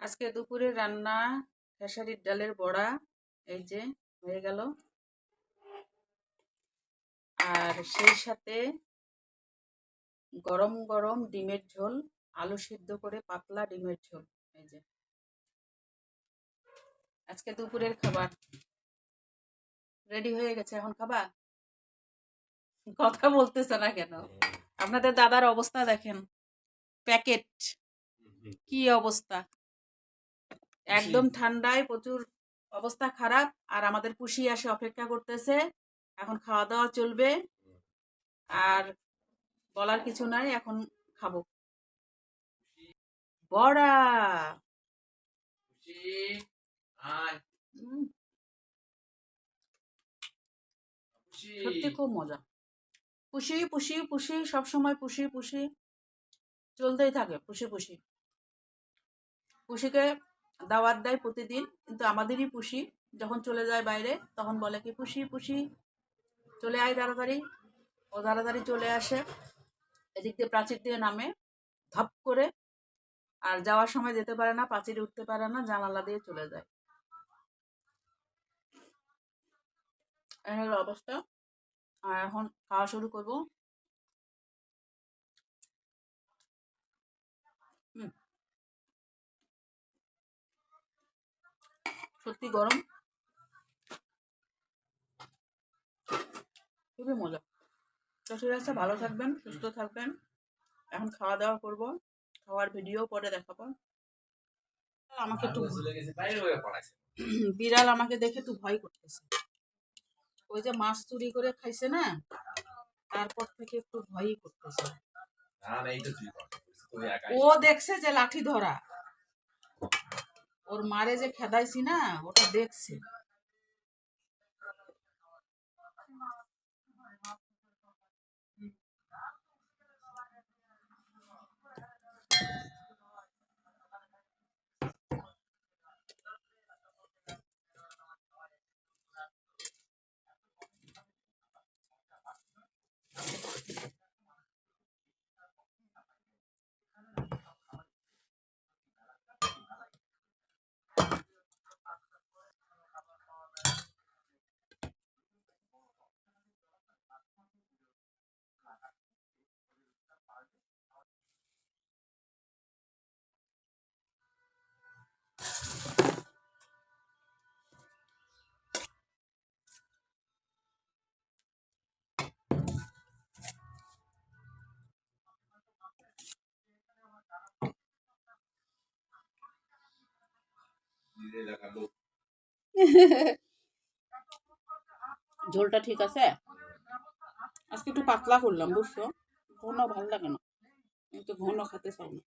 আজকে দুপুরে রান্না খেসারির ডালের বড়া এই যে হয়ে গেল। আর সেই সাথে গরম গরম ডিমের ঝোল আলু সিদ্ধ করে পাতলা ডিমের ঝোল এই যে। আজকে দুপুরের খাবার। রেডি হয়ে গেছে এখন খাবা? কথা বলতেছে না কেন? আপনাদের দাদার অবস্থা দেখেন। প্যাকেট। কি অবস্থা? একদম ঠান্ডায় প্রচুর অবস্থা খারাপ আর আমাদের পুষি আসে অপেক্ষা করতেছে। এখন খাওয়া দাওয়া চলবে। আর বলার কিছু নাই এখন খাব। বড়া। সত্যি খুব মজা। পুষি পুষি পুষি সব সময় পুষি পুষি। চলতেই থাকে পুষি পুষি। পুষিকে দাওয়াত দেয় প্রতিদিন, কিন্তু আমাদেরই পুষি। যখন চলে যায় বাইরে, তখন বলে কি, পুষি পুষি, চলে আয় তাড়াতাড়ি। ও তাড়াতাড়ি চলে আসে, এদিক দিয়ে প্রাচীর দিয়ে নামে, ধপ করে, আর যাওয়ার সময় যেতে পারে না পাঁচিরে উঠতে পারে না, জানালা দিয়ে চলে যায়। অবস্থা। আর এখন খাওয়া শুরু করব। সত্যি গরম। খুবই মজা। তো ঠিক আছে ভালো থাকবেন সুস্থ থাকবেন। এখন খাওয়া দাওয়া করব খাওয়ার ভিডিও পরে দেখাবো। আমাকে একটু বিড়াল আমাকে দেখে একটু ভয় করতেছে। ওই যে মাছ চুরি করে খাইছে না তারপর থেকে একটু ভয়ই করতেছে। ও দেখছে যে লাঠি ধরা। ওর মারে যে খেদাইছি না ওটা দেখছে ঝোলটা ঠিক আছে? আজকে একটু পাতলা করলাম, বুঝছ? ঘন ভালো লাগে না। কিন্তু ঘন খেতে চাও না।